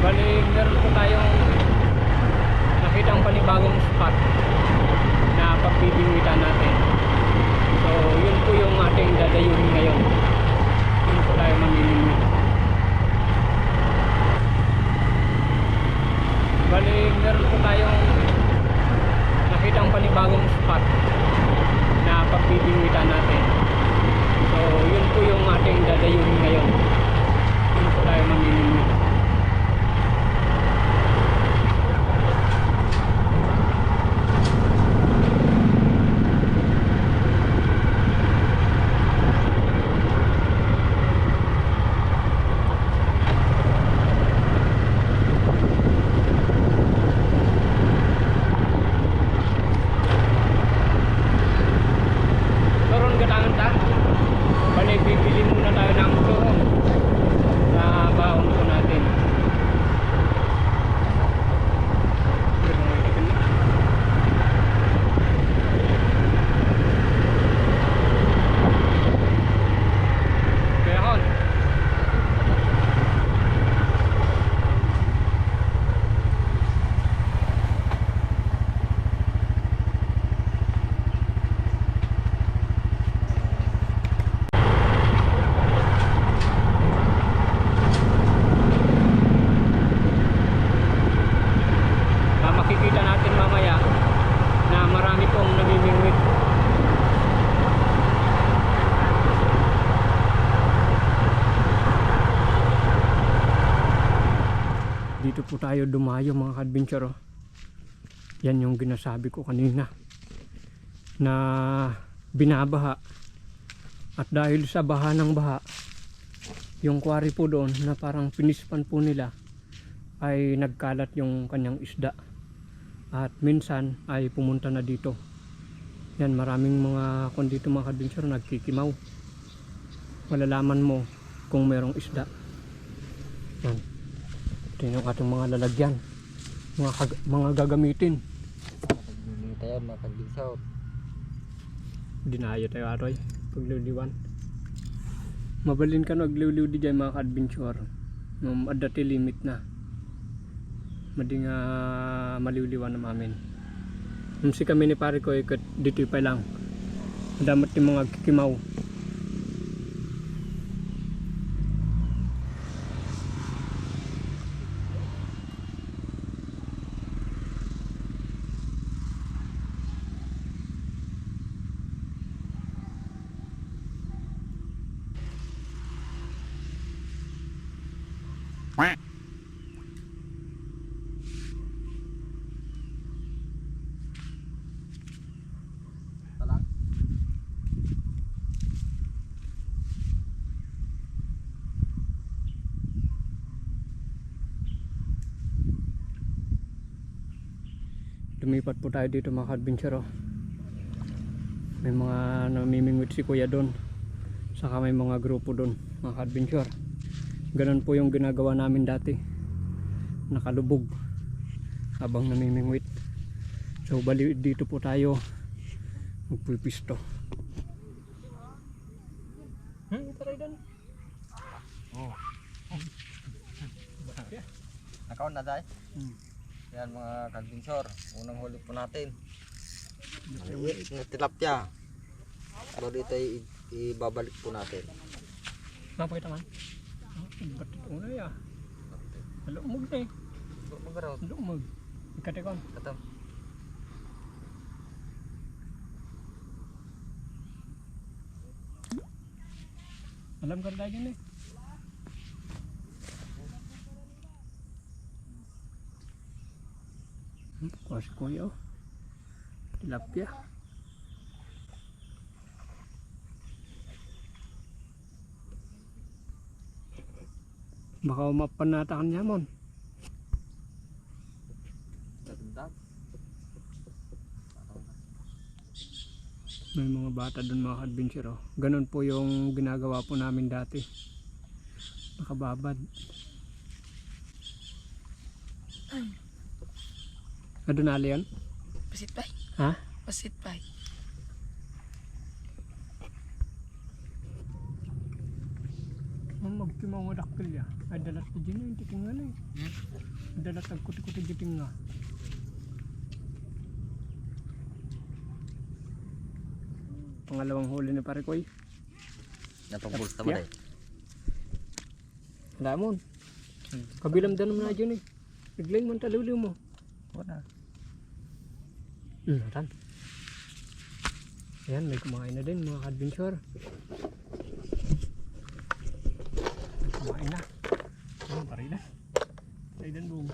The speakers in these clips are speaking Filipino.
Bali, meron po tayong nakitang panibagong spot na pagpipingitan natin. So, yun po yung ating dadayuhin ngayon. Yun po tayo mamimingwit. Bali, meron po tayong nakitang panibagong spot na pagpipingitan natin. So, yun po yung ating dadayuhin ngayon. Yun po tayo mamimingwit. Turon gatangan ta. Bali, bibili muna tayo ng turon sa baon po natin. Kaya hon. Ah, makikita natin mamaya na marami pong namimingwit. Dito po tayo dumayo mga ka-adventure. oh. Yan yung ginasabi ko kanina na binabaha. At dahil sa baha ng baha, yung quarry po doon na parang pinispan po nila ay nagkalat yung kanyang isda at minsan ay pumunta na dito yan maraming mga kung dito mga kadventure nagkikimaw malalaman mo kung merong isda yan ito yung ating mga lalagyan. Mga, kag- mga gagamitin. Hindi tayo makagigsaw. dinayo tayo aroy. Pagliliwan mabalin ka nagliwliw di dyan mga ka-adventure. Nung adati limit na. Madi nga maliwliwan na mamin nung si kami ni pare ko dito pa lang. Damat yung mga kikimaw lumipat po tayo dito mga ka-adventure oh. may mga namimingwit si kuya doon saka may mga grupo doon mga ka-adventure ganun po yung ginagawa namin dati nakalubog habang namimingwit so bali dito po tayo magpipisto hmm, taray doon Oh. Nakaw na tayo. Hmm. Yan mga kagbinsor. Unang huli po natin. Maliit na tilapia. Pero dito ay ibabalik po natin. mapakita man oh, ba't ito na ya halumog na eh Magaraw. halumog ikatikon Katam. Alam ka tayo dyan eh. Kuha si kuya oh. Tilapia. Baka umapanatakan niya mon. May mga bata doon mga adventure oh. Ganun po yung ginagawa po namin dati. Nakababad. Adunali yan? Pasit bay. Ha? Pasit bay. Ano magkimaw nga dakkel ya. Ay dalat ko dyan yung tiking nga na eh. Dalat ang kuti-kuti jiting nga. Pangalawang huli ni pare ko eh. Napagbusta mo, day? Lamon. Kabilang danom na dyan eh. Biglang man taluliw mo. Wala. Hmm, atan. Ayan, may kumain na din mga adventure. Kumain na. Ano, pare na. Sa idan buong.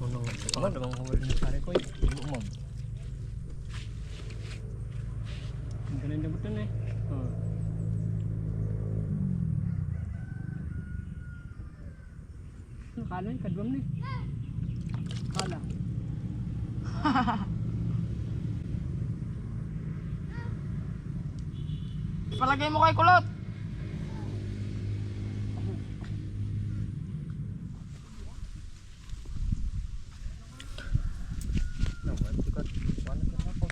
Ano, ano, namang huli na pare ko eh. Ibo mo. Ang ganun na butan eh. Oh. Ano, kala ni, kadwam ni. Kala. Palagay mo kay kulot. Nawan, sikat. Wala ka na po.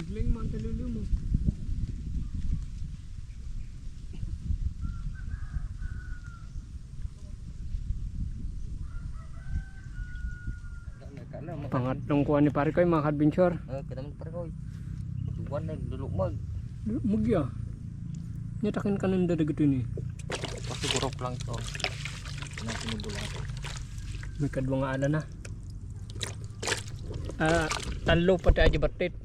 Biglang man talulo mo. Kala mo. Pangatlong kuha ni pare ko mga adventure. Eh, kita mo pare ko. Duwan na lulukmag. Mugya. Nyatakin ka nang dadagat ni. Pasigurok lang ito. Ano sinubulan ko. May kadwa nga ala na. Ah, talo pa tayo batit.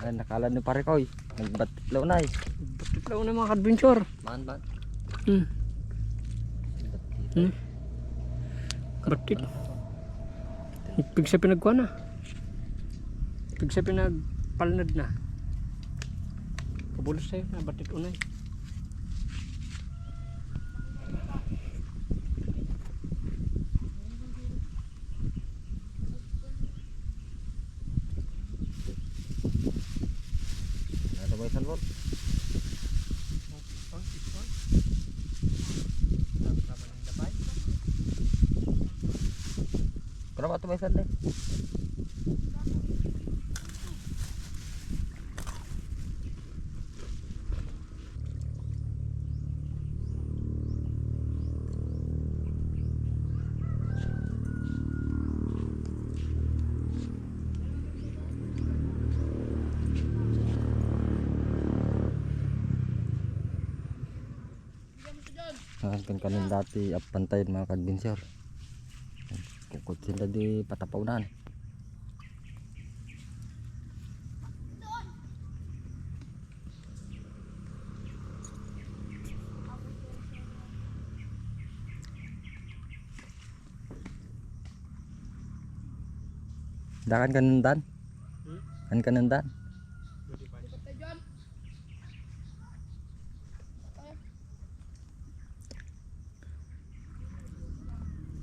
Ay, nakala ni pare ko. Nagbatlaw na eh. Batit lang na mga adventure. Man ba? Hmm. Hmm. Batit. Pig sa pinagkuha na. Pig pinagpalnad na. Kabulos sa'yo na batit unay. Ano ba isan bol? Kenapa tuh isan deh? Ang kan kanin dati up pantayin mga kadbinsyor. Kukot sila di patapaw na. Dakan kanundan? Hmm? Kan kanundan?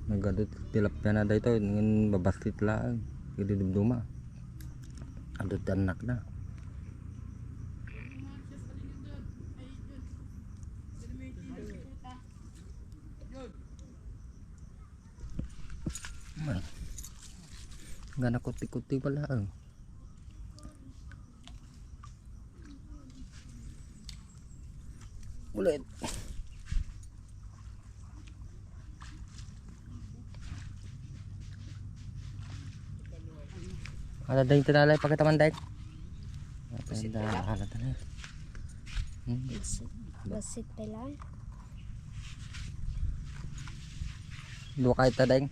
Nagadot tilapia na dito ngin babastit lang. Hindi dumduma. Adot anak na. Gana kuti-kuti pala. Oh. Ulit. Ada ding tinalay pagka tamandek. Basit na halat na. Hmm. Basit pa lang. Dua kahit ta ding.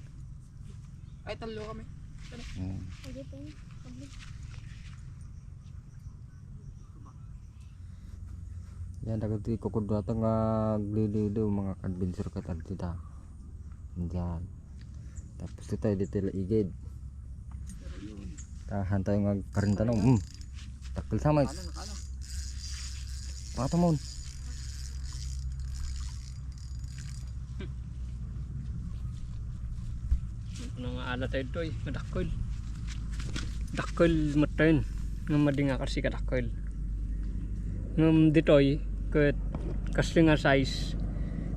Ay, talo kami. Hmm. Yan dagat di ko kudo ata nga glilido mga adventure ka tal kita. Diyan. Tapos ito dito la igid. Tahan tayo nga karintanong. Hmm. Takil sama. Pato mo. Ano nga ala tayo ito eh, madakol. Dakol matin. Nga madinga kasi kadakol. Ngam dito eh, kat kasi nga size,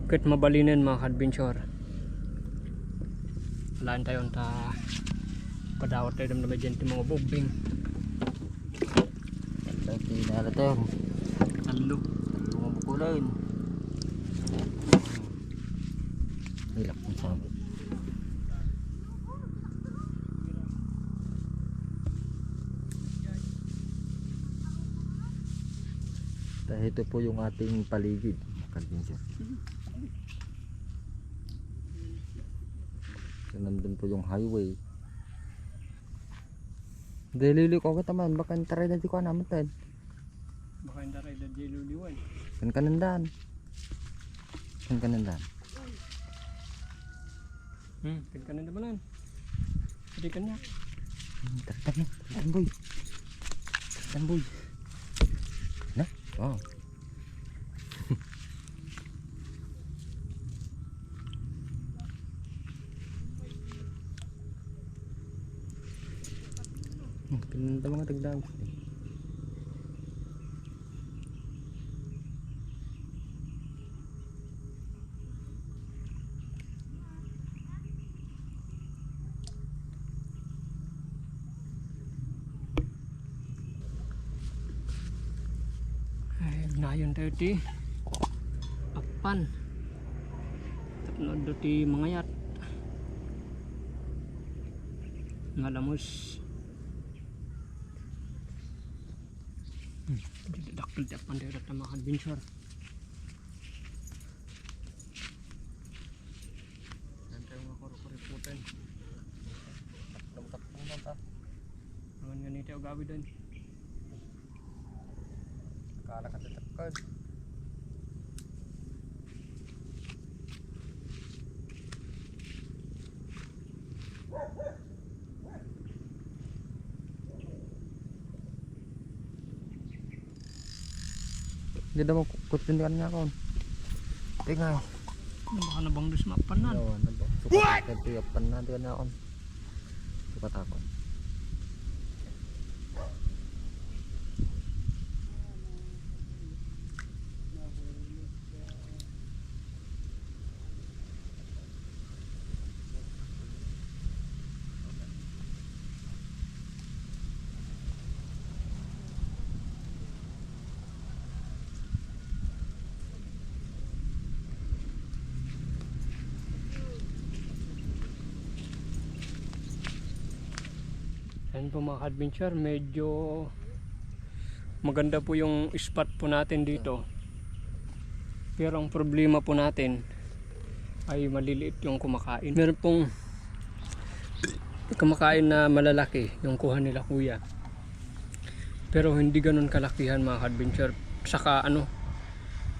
kat mabalinan mga adventure. Laan tayo ta Padawat tayo dam na may dyan mga bubing. Lagi na ala tayo. Talo. Mga bukulan. Hilak mo sabi. Dahil ito po yung ating paligid. Kalbinsa. So, nandun po yung highway. Dahil ko ka taman, baka taray na di ko naman tayo. Baka tayo na diluliwan. Kan kanandaan. Kan kanandaan. Hmm, tignan na naman. Hindi ka niya. Tartan mo. Tartan boy. Tartan boy. Na? Wow. Hmm, Pinunta mga tagdaan. Ay, nayon tayo. Apan. Tapno do ti mga yat. Nga lamos. Apan tayo na mga adventure. Yan tayo mga korokoriputan. Tapos na ta. Naman ganito yung gabi doon. Hindi daw kutindikan niya ako. Tingnan. Ano baka nabang dos mapanan? Ano ano ba? What? Tiyapan na ako. Sukat ako. Yan po mga adventure, medyo maganda po yung spot po natin dito. Pero ang problema po natin ay maliliit yung kumakain. Meron pong kumakain na malalaki yung kuha nila kuya. Pero hindi ganun kalakihan mga adventure. Saka ano,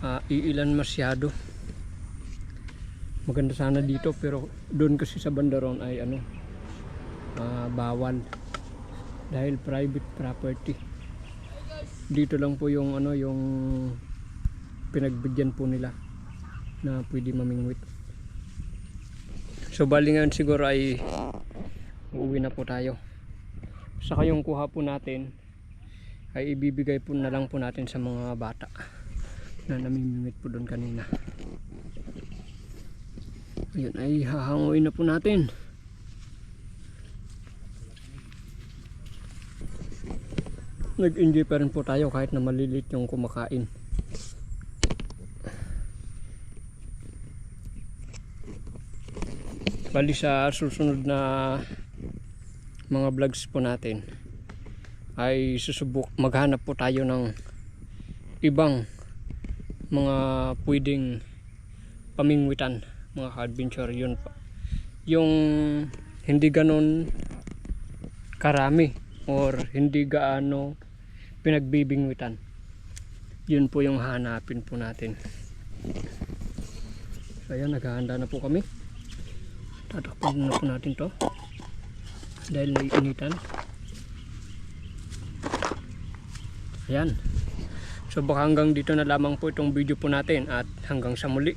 ah, iilan masyado. Maganda sana dito pero doon kasi sa bandaron ay ano, ah, bawal dahil private property. Dito lang po yung ano yung pinagbigyan po nila na pwede mamingwit. So bali ngayon siguro ay uuwi na po tayo. Saka yung kuha po natin ay ibibigay po na lang po natin sa mga bata na namimingwit po doon kanina. Ayun ay hahanguin na po natin nag-enjoy pa rin po tayo kahit na malilit yung kumakain. Bali sa susunod na mga vlogs po natin ay susubok maghanap po tayo ng ibang mga pwedeng pamingwitan mga adventure yun pa yung hindi ganon karami or hindi gaano pinagbibingwitan yun po yung hanapin po natin. So ayan naghahanda na po kami. Tatakpan na po natin to. Dahil naiinitan ayan. So baka hanggang dito na lamang po itong video po natin at hanggang sa muli